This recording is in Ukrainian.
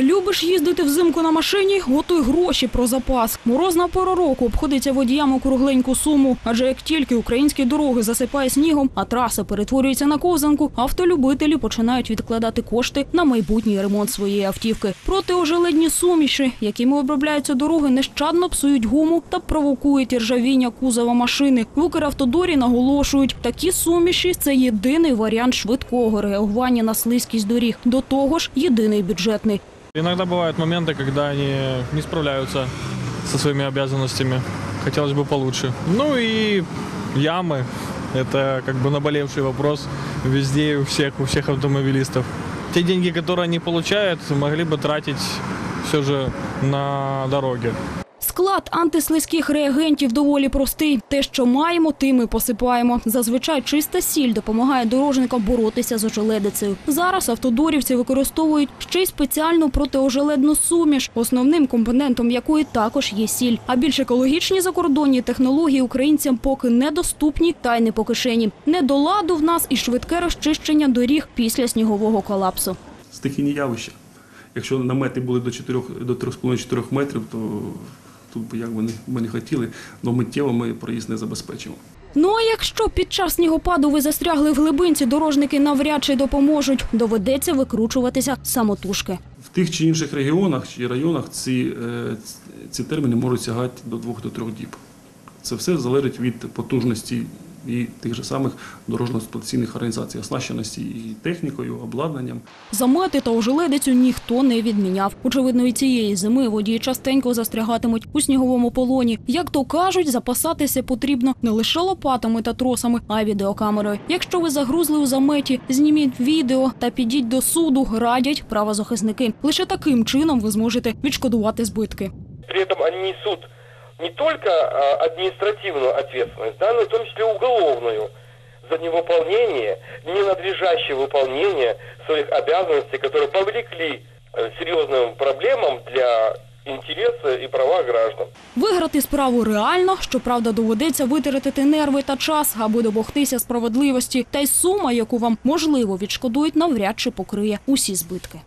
Любиш їздити взимку на машині? Готуй гроші про запас. Морозна пора року обходиться водіям у кругленьку суму. Адже як тільки українські дороги засипає снігом, а траса перетворюється на ковзанку, автолюбителі починають відкладати кошти на майбутній ремонт своєї автівки. Протиожеледні суміші, якими обробляються дороги, нещадно псують гуму та провокують іржавіння кузова машини. В Укравтодорі наголошують, такі суміші це єдиний варіант швидкого реагування на слизькість доріг. До того ж, єдиний бюджетний. Иногда бывают моменты, когда они не справляются со своими обязанностями. Хотелось бы получше. Ну и ямы. Это как бы наболевший вопрос везде у всех, у всех автомобилистов. Те деньги, которые они получают, могли бы тратить все же на дороги. Склад антислизьких реагентів доволі простий. Те, що маємо, тим і посипаємо. Зазвичай чиста сіль допомагає дорожникам боротися з ожеледицею. Зараз автодорівці використовують ще й спеціальну протиожеледну суміш, основним компонентом якої також є сіль. А більш екологічні закордонні технології українцям поки недоступні та й не по кишені. Не до ладу в нас і швидке розчищення доріг після снігового колапсу. стихійні явища. Якщо намети були до 4, до 3,5-4 метрів, то тут би як би ми не хотіли, але миттєво ми проїзд не забезпечимо. Ну а якщо під час снігопаду ви застрягли в глибинці, дорожники навряд чи допоможуть. Доведеться викручуватися самотужки. В тих чи інших регіонах чи районах ці, е, ці терміни можуть сягати до 2-3 діб. Це все залежить від потужності і тих же самих дорожньо-експлуатаційних організацій, оснащеності і технікою, обладнанням. Замети та ожеледицю ніхто не відміняв. Очевидно, і цієї зими водії частенько застрягатимуть у сніговому полоні. Як то кажуть, запасатися потрібно не лише лопатами та тросами, а й відеокамерою. Якщо ви загрузли у заметі, зніміть відео та підіть до суду, радять правозахисники. Лише таким чином ви зможете відшкодувати збитки. При этом они несут не только административную ответственность, да, но и в том числе ненадлежащее выполнение своих обязанностей, которые повлекли э, серьезным проблемам для интереса и права граждан. Виграти справу реально, щоправда, доведеться витратити нерви та час, аби домогтися справедливості. Та й сума, яку вам можливо відшкодують, навряд чи покриє усі збитки.